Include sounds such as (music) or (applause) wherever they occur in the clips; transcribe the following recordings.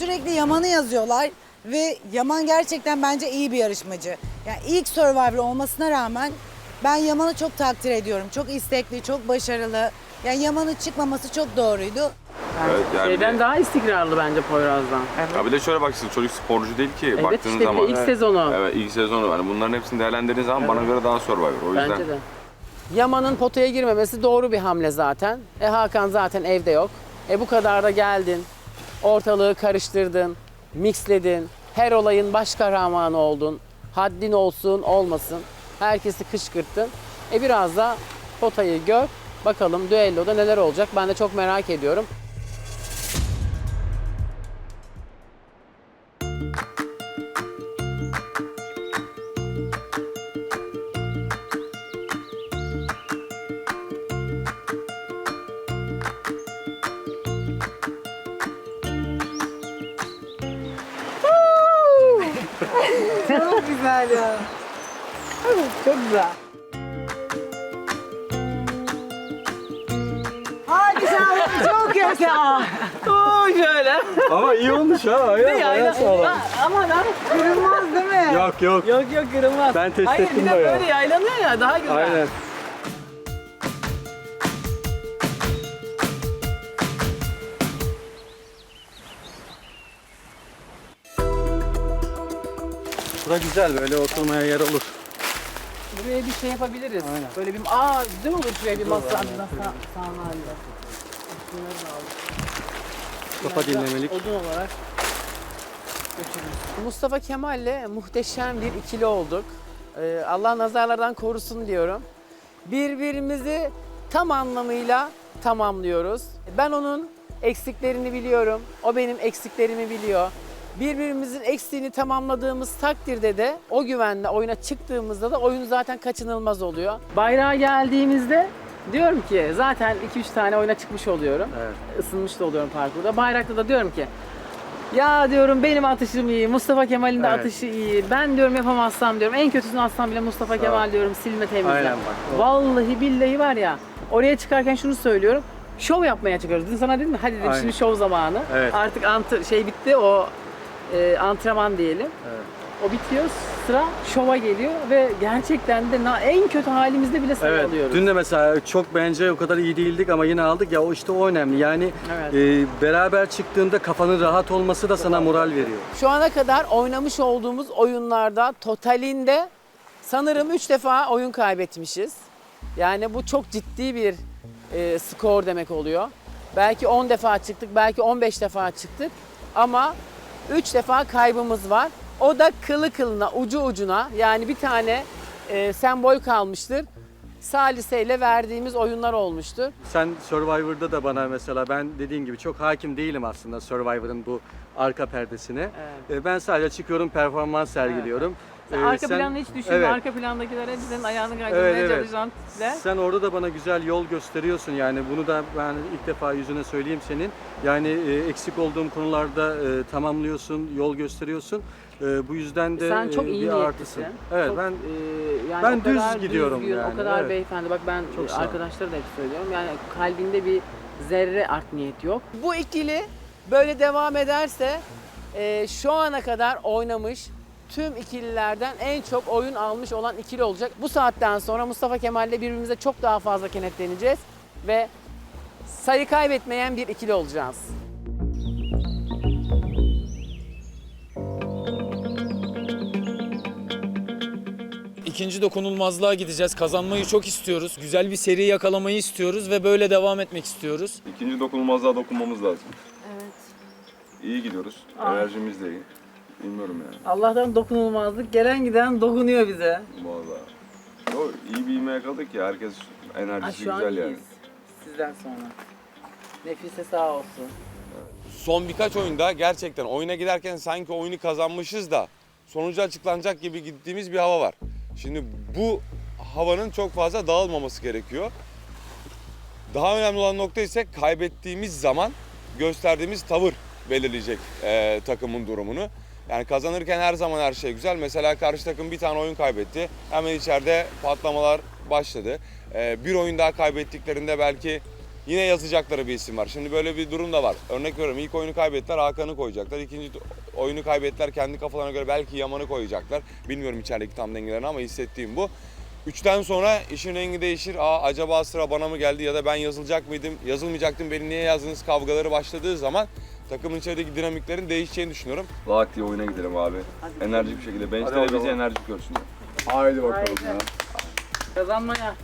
sürekli Yaman'ı yazıyorlar ve Yaman gerçekten bence iyi bir yarışmacı. Yani ilk Survivor olmasına rağmen ben Yaman'ı çok takdir ediyorum. Çok istekli, çok başarılı. Yani Yaman'ın çıkmaması çok doğruydu. Evet, yani Şeyden daha istikrarlı bence Poyraz'dan. Ya bir de şöyle bak şimdi çocuk sporcu değil ki Evet baktığınız işte zaman. ilk sezonu. Evet ilk sezonu. Yani bunların hepsini değerlendirdiğiniz zaman bana göre daha Survivor. O yüzden Bence de. Yaman'ın potaya girmemesi doğru bir hamle zaten. E Hakan zaten evde yok. E bu kadar da geldin. Ortalığı karıştırdın. Mixledin. Her olayın baş kahramanı oldun. Haddin olsun olmasın. Herkesi kışkırttın. E biraz da potayı gör. Bakalım düelloda neler olacak ben de çok merak ediyorum. Çok güzel ya. Çok güzel. Hadi sen çok kötü. Oo şöyle. Ama iyi olmuş ha. Aynen, Ya, bayağı sağlam. ya, aman ha. Kırılmaz değil mi? Yok yok. Yok yok kırılmaz. Ben test Hayır, ettim bir de böyle yaylanıyor ya daha güzel. Aynen. Bura güzel böyle oturmaya yer olur. Buraya bir şey yapabiliriz. Böyle bir aa güzel olur şuraya bir masa sandalye. Şunları da. Kafa da dinlemelik. Odun olarak götürürüz. Mustafa Kemal'le muhteşem bir ikili olduk. Ee, Allah nazarlardan korusun diyorum. Birbirimizi tam anlamıyla tamamlıyoruz. Ben onun eksiklerini biliyorum. O benim eksiklerimi biliyor. Birbirimizin eksiğini tamamladığımız takdirde de o güvenle oyuna çıktığımızda da oyun zaten kaçınılmaz oluyor. Bayrağa geldiğimizde diyorum ki zaten 2-3 tane oyuna çıkmış oluyorum. Evet. Isınmış da oluyorum parkurda. Bayrakta da diyorum ki ya diyorum benim atışım iyi, Mustafa Kemal'in de Evet. atışı iyi. Ben diyorum yapamazsam diyorum. En kötüsünü atsam bile Mustafa Sağ. Kemal diyorum silme temizle. Aynen bak, o- Vallahi billahi var ya. Oraya çıkarken şunu söylüyorum. Şov yapmaya çıkıyoruz. Dün sana dedim mi? Hadi dedim Aynen. şimdi şov zamanı. Evet. Artık antı, şey bitti o e, antrenman diyelim. Evet. O bitiyor. Sıra şova geliyor ve gerçekten de na- en kötü halimizde bile sayı Evet. alıyoruz. Dün de mesela çok bence o kadar iyi değildik ama yine aldık ya o işte o önemli. Yani Evet. e, beraber çıktığında kafanın rahat olması da sana moral veriyor. Şu ana kadar oynamış olduğumuz oyunlarda totalinde sanırım 3 defa oyun kaybetmişiz. Yani bu çok ciddi bir e, skor demek oluyor. Belki 10 defa çıktık, belki 15 defa çıktık ama 3 defa kaybımız var. O da kılı kılına, ucu ucuna yani bir tane e, sembol kalmıştır. Salise ile verdiğimiz oyunlar olmuştur. Sen Survivor'da da bana mesela ben dediğin gibi çok hakim değilim aslında Survivor'ın bu arka perdesine. Evet. E, Ben sadece çıkıyorum performans sergiliyorum. Sen E, arka sen- planını hiç düşünme. Evet. Arka plandakilere senin ayağını kaydırmaya Evet, evet. çalışan tipler. Sen orada da bana güzel yol gösteriyorsun yani bunu da ben ilk defa yüzüne söyleyeyim senin. Yani e, eksik olduğum konularda e, tamamlıyorsun, yol gösteriyorsun. E, bu yüzden de Sen çok e, iyi bir artısın. Evet Çok, ben e, yani ben düz gidiyorum düzgün, yani, O kadar evet. beyefendi. Bak ben Çok arkadaşlara da hep söylüyorum. Yani kalbinde bir zerre art niyet yok. Bu ikili böyle devam ederse e, şu ana kadar oynamış tüm ikililerden en çok oyun almış olan ikili olacak. Bu saatten sonra Mustafa Kemal'le birbirimize çok daha fazla kenetleneceğiz ve sayı kaybetmeyen bir ikili olacağız. İkinci dokunulmazlığa gideceğiz. Kazanmayı çok istiyoruz. Güzel bir seri yakalamayı istiyoruz ve böyle devam etmek istiyoruz. ikinci dokunulmazlığa dokunmamız lazım. Evet. İyi gidiyoruz. Enerjimiz de iyi. Bilmiyorum yani. Allah'tan dokunulmazlık gelen giden dokunuyor bize. Vallahi. Yo, iyi bir ivme yakaladık ya. Herkes Ha, enerjisi şu an güzel yani. iyiyiz. Sizden sonra. Nefise sağ olsun. son birkaç oyunda gerçekten oyuna giderken sanki oyunu kazanmışız da sonucu açıklanacak gibi gittiğimiz bir hava var. Şimdi bu havanın çok fazla dağılmaması gerekiyor. Daha önemli olan nokta ise kaybettiğimiz zaman gösterdiğimiz tavır belirleyecek eee, takımın durumunu. Yani kazanırken her zaman her şey güzel. Mesela karşı takım bir tane oyun kaybetti. Hemen içeride patlamalar başladı. Eee, bir oyun daha kaybettiklerinde belki yine yazacakları bir isim var. Şimdi böyle bir durum da var. Örnek veriyorum ilk oyunu kaybettiler Hakan'ı koyacaklar. İkinci oyunu kaybettiler kendi kafalarına göre belki Yaman'ı koyacaklar. Bilmiyorum içerideki tam dengelerini ama hissettiğim bu. Üçten sonra işin rengi değişir. Aa acaba sıra bana mı geldi ya da ben yazılacak mıydım, yazılmayacaktım beni niye yazdınız kavgaları başladığı zaman takımın içerideki dinamiklerin değişeceğini düşünüyorum. Lak diye oyuna gidelim abi. Enerjik bir şekilde. Bench'te de bizi enerjik görsünler. Haydi bakalım ya. Kazanmaya.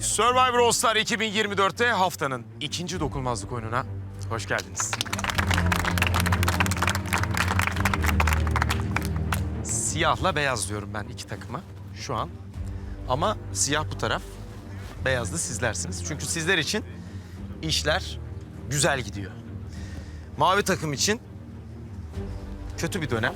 Survivor All Star 2024'te haftanın ikinci dokunmazlık oyununa hoş geldiniz. Siyahla beyaz diyorum ben iki takıma şu an. Ama siyah bu taraf, beyaz da sizlersiniz. Çünkü sizler için işler güzel gidiyor. Mavi takım için kötü bir dönem.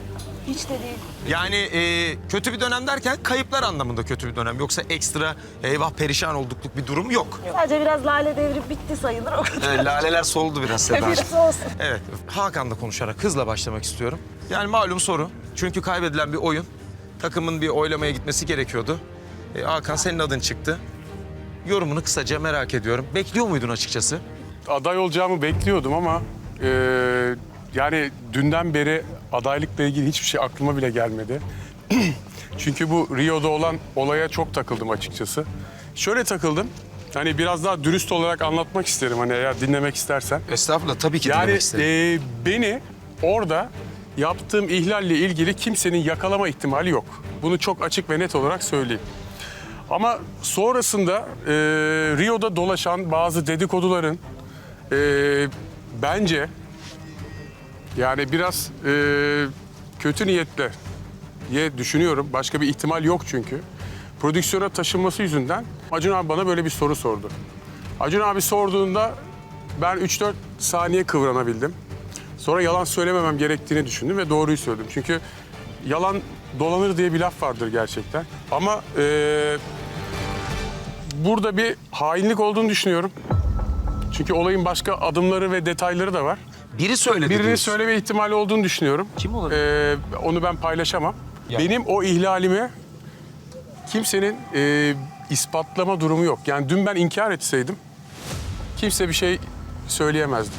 Hiç de değil. Yani e, kötü bir dönem derken kayıplar anlamında kötü bir dönem. Yoksa ekstra eyvah perişan oldukluk bir durum yok. Sadece biraz lale devri bitti sayılır o kadar. E, laleler soldu biraz Seda. Biraz olsun. Evet, Hakan'la konuşarak hızla başlamak istiyorum. Yani malum soru. Çünkü kaybedilen bir oyun. Takımın bir oylamaya gitmesi gerekiyordu. E, Hakan senin adın çıktı. Yorumunu kısaca merak ediyorum. Bekliyor muydun açıkçası? aday olacağımı bekliyordum ama e, yani dünden beri adaylıkla ilgili hiçbir şey aklıma bile gelmedi. (clears throat) Çünkü bu Rio'da olan olaya çok takıldım açıkçası. Şöyle takıldım. Hani biraz daha dürüst olarak anlatmak isterim hani eğer dinlemek istersen. Estağfurullah tabii ki Yani dinlemek isterim. e, beni orada yaptığım ihlalle ilgili kimsenin yakalama ihtimali yok. Bunu çok açık ve net olarak söyleyeyim. Ama sonrasında e, Rio'da dolaşan bazı dedikoduların e, bence yani biraz e, kötü niyetle diye düşünüyorum. Başka bir ihtimal yok çünkü. Prodüksiyona taşınması yüzünden Acun abi bana böyle bir soru sordu. Acun abi sorduğunda ben 3-4 saniye kıvranabildim. Sonra yalan söylememem gerektiğini düşündüm ve doğruyu söyledim. Çünkü yalan dolanır diye bir laf vardır gerçekten. Ama e, burada bir hainlik olduğunu düşünüyorum. Çünkü olayın başka adımları ve detayları da var. Biri söyledi Birinin diyorsun. söyleme ihtimali olduğunu düşünüyorum. Kim olabilir? Ee, onu ben paylaşamam. Yani- Benim o ihlalimi kimsenin e, ispatlama durumu yok. Yani dün ben inkar etseydim kimse bir şey söyleyemezdi.